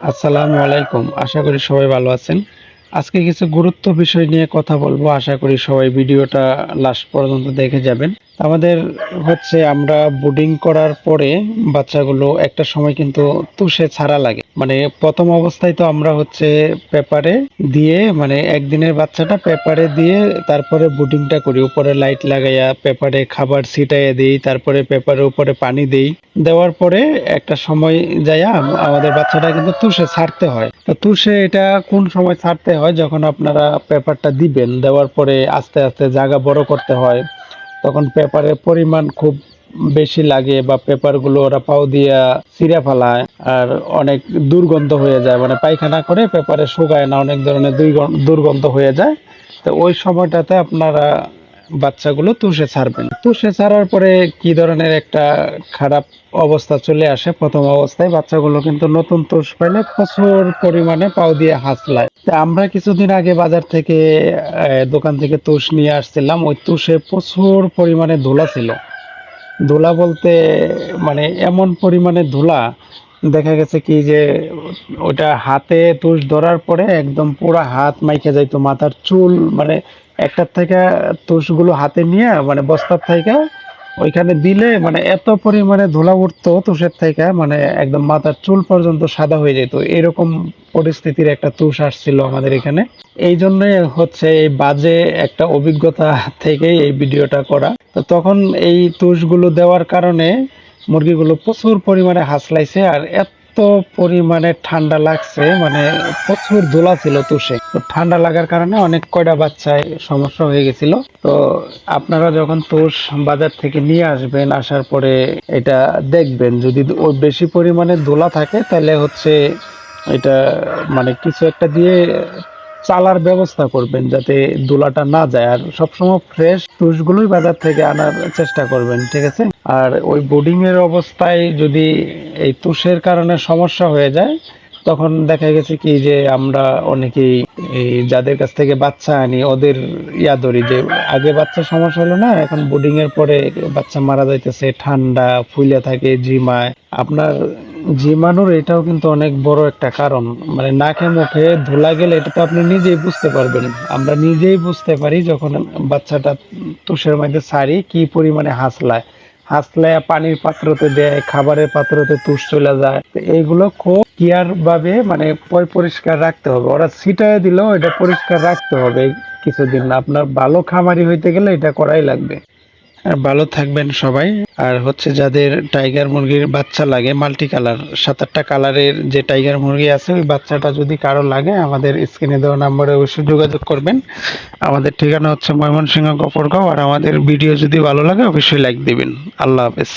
আসসালামু আলাইকুম। আশা করি সবাই ভালো আছেন। আজকে কিছু গুরুত্ব বিষয় নিয়ে কথা বলব। আশা করি সবাই ভিডিওটা লাস্ট পর্যন্ত দেখে যাবেন। আমাদের হচ্ছে আমরা বুডিং করার পরে বাচ্চাগুলো একটা সময় কিন্তু তুষে ছাড়া লাগে। মানে প্রথম অবস্থায় তো আমরা হচ্ছে পেপারে দিয়ে মানে একদিনের বাচ্চাটা পেপারে দিয়ে তারপরে বুডিংটা করি। উপরে লাইট লাগাইয়া পেপারে খাবার ছিটাইয়া দিই, তারপরে পেপারের উপরে পানি দেই। দেওয়ার পরে একটা সময় যাইয়া আমাদের বাচ্চাটা কিন্তু তুষে ছাড়তে হয়। তো তুষে এটা কোন সময় ছাড়তে হয়? যখন আপনারা পেপারটা দিবেন, দেওয়ার পরে আস্তে আস্তে জায়গা বড় করতে হয়। তখন পেপারের পরিমাণ খুব বেশি লাগে বা পেপারগুলো ওরা পাও দিয়া ছিঁড়ে ফেলায় আর অনেক দুর্গন্ধ হয়ে যায়। মানে পায়খানা করে পেপারে শুকায় না, অনেক ধরনের দুর্গন্ধ হয়ে যায়। তো ওই সময়টাতে আপনারা বাচ্চাগুলো তুষে ছাড়বেন তুষে ছাড়ার পরে কি ধরনের একটা খারাপ অবস্থা চলে আসে? প্রথম অবস্থায় বাচ্চাগুলো কিন্তু নতুন তুষ পেলে প্রচুর পরিমাণে পাও দিয়ে হাসলায়। আমরা কিছুদিন আগে বাজার থেকে দোকান থেকে তুষ নিয়ে আসছিলাম। ওই তুষে প্রচুর পরিমাণে ধুলা ছিল। ধুলা বলতে মানে এমন পরিমাণে ধুলা, দেখা গেছে কি যে ওটা হাতে তুষ ধরার পরে একদম পুরো হাত মাইকে যাইতো, মাথার চুল মানে একটার থেকে তুষগুলো হাতে নিয়ে মানে বস্তার থেকে ওইখানে দিলে মানে এত পরিমাণে ধুলা উঠতো তুষের থেকে মানে একদম মাথার চুল পর্যন্ত সাদা হয়ে যেত। এরকম পরিস্থিতির একটা তুষ আসছিল আমাদের এখানে। এই জন্য হচ্ছে এই বাজে একটা অভিজ্ঞতা থেকেই এই ভিডিওটা করা। তো তখন এই তুষগুলো দেওয়ার কারণে মুরগিগুলো প্রচুর পরিমাণে হাসলাইছে আর এত পরিমাণে ঠান্ডা লাগছে মানে প্রচুর দোলা ছিল তুষে। তো ঠান্ডা লাগার কারণে অনেক কয়টা বাচ্চায় সমস্যা হয়ে গেছিল। তো আপনারা যখন তুষ বাজার থেকে নিয়ে আসবেন, আসার পরে এটা দেখবেন। যদি বেশি পরিমাণে দোলা থাকে, তাহলে হচ্ছে এটা মানে কিছু একটা দিয়ে চালার ব্যবস্থা করবেন, যাতে দোলাটা না যায়। আর সবসময় ফ্রেশ তুষগুলোই বাজার থেকে আনার চেষ্টা করবেন, ঠিক আছে? আর ওই বোর্ডিংয়ের অবস্থায় যদি এই তুষের কারণে সমস্যা হয়ে যায়, তখন দেখা গেছে কি যে আমরা অনেকেই এই যাদের কাছ থেকে বাচ্চা আনি, ওদের ইয়া ধরি যে আগে বাচ্চা সমস্যা হলো না, এখন বোর্ডিং এর পরে বাচ্চা মারা যাইতেছে, ঠান্ডা ফুলে থাকে, জিমায়। আপনার জিমানোর এটাও কিন্তু অনেক বড় একটা কারণ। মানে নাকে মুখে ধুলা গেলে এটা তো আপনি নিজেই বুঝতে পারবেন। আমরা নিজেই বুঝতে পারি যখন বাচ্চাটা তুষের মধ্যে ছাড়ি কি পরিমাণে হাসলায়। হাসলে পানির পাত্রতে দেয়, খাবারের পাত্রতে তুষ চলে যায়। এইগুলো খুব কেয়ার ভাবে মানে পরিষ্কার রাখতে হবে। ওরা ছিটায় দিলেও এটা পরিষ্কার রাখতে হবে কিছুদিন। আপনার ভালো খামারি হইতে গেলে এটা করাই লাগবে। ভালো থাকবেন সবাই। আর হচ্ছে যাদের টাইগার মুরগির বাচ্চা লাগে মাল্টি কালার সাত আটটা কালারের যে টাইগার মুরগি আছে, ওই বাচ্চাটা যদি কারও লাগে, আমাদের স্ক্রিনে দেওয়া নাম্বারে অবশ্যই যোগাযোগ করবেন। আমাদের ঠিকানা হচ্ছে ময়মনসিংহ গফরগাঁও, আর আমাদের ভিডিও যদি ভালো লাগে, অবশ্যই লাইক দিবেন। আল্লাহ হাফেজ।